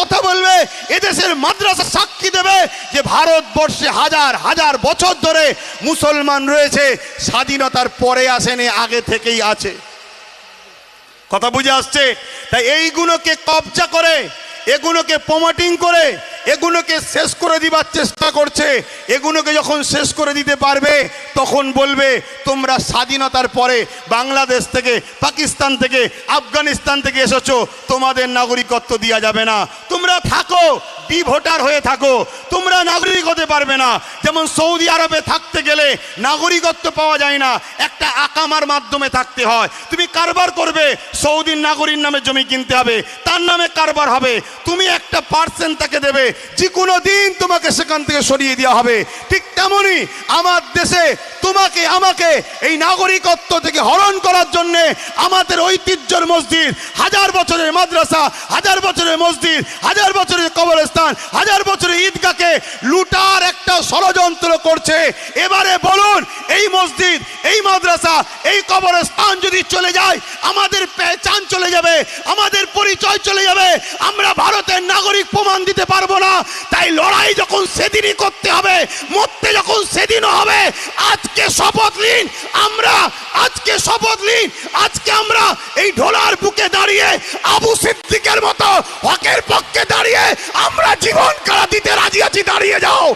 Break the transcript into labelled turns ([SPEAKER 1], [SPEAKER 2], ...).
[SPEAKER 1] কথা বলবে, এদেশের মাদ্রাসা সাক্ষী দেবে যে ভারতবর্ষে হাজার হাজার বছর ধরে মুসলমান রয়েছে, স্বাধীনতার পরে আসেনি, আগে থেকেই আছে। কথা বুঝে আসছে? তাই এইগুলোকে কবজা করে এগুলোকে প্রমোটিং করে, এগুলোকে শেষ করে দিবার চেষ্টা করছে, এগুলোকে যখন শেষ করে দিতে পারবে, তখন বলবে, তোমরা স্বাধীনতার পরে বাংলাদেশ থেকে, পাকিস্তান থেকে, আফগানিস্তান থেকে এসেছ, তোমাদের নাগরিকত্ব দেওয়া যাবে না। তোমরা থাকো ডি ভোটার হয়ে থাকো। তোমরা নাগরিক হতে পারবে না। যেমন সৌদি আরবে থাকতে গেলে নাগরিকত্ব পাওয়া যায় না। একটা আকামার মাধ্যমে থাকতে হয়। তুমি কারবার করবে, সৌদির নাগরিক নামে জমি কিনতে হবে। তার নামে কারবার হবে। তুমি একটা পার্সেন্ট তাকে দেবে। যে কোনো দিন তোমাকে সেখান থেকে সরিয়ে দেওয়া হবে। ঠিক তেমনই আমার দেশে তোমাকে, আমাকে এই নাগরিকত্ব থেকে হরণ করার জন্য আমাদের ঐতিহ্যের মসজিদ, হাজার বছরের মাদ্রাসা, হাজার বছরের মসজিদ, হাজার বছরের কবরস্থান, হাজার বছরের ঈদগাকে লুটার একটা ষড়যন্ত্র করছে, এবারে বলুন, এই মসজিদ, এই মাদ্রাসা, এই কবরস্থান যদি চলে যায়, আমাদের পেহচান চলে যাবে, আমাদের পরিচয় চলে যাবে, আমরা ভারতের নাগরিক প্রমাণ দিতে পারব না। তাই লড়াই যখন সেদিনই করতে হবে, মরতে যখন সেদিনও হবে, আজকে শপথ নিন, আমরা, আজকে শপথ নিন, আজকে আমরা এই ঢোলার বুকে দাঁড়িয়ে, আবু সিদ্দিকের মতো হকের পক্ষে দাঁড়িয়ে, আমরা জীবন কারা দিতে রাজি আছি, দাঁড়িয়ে যাও।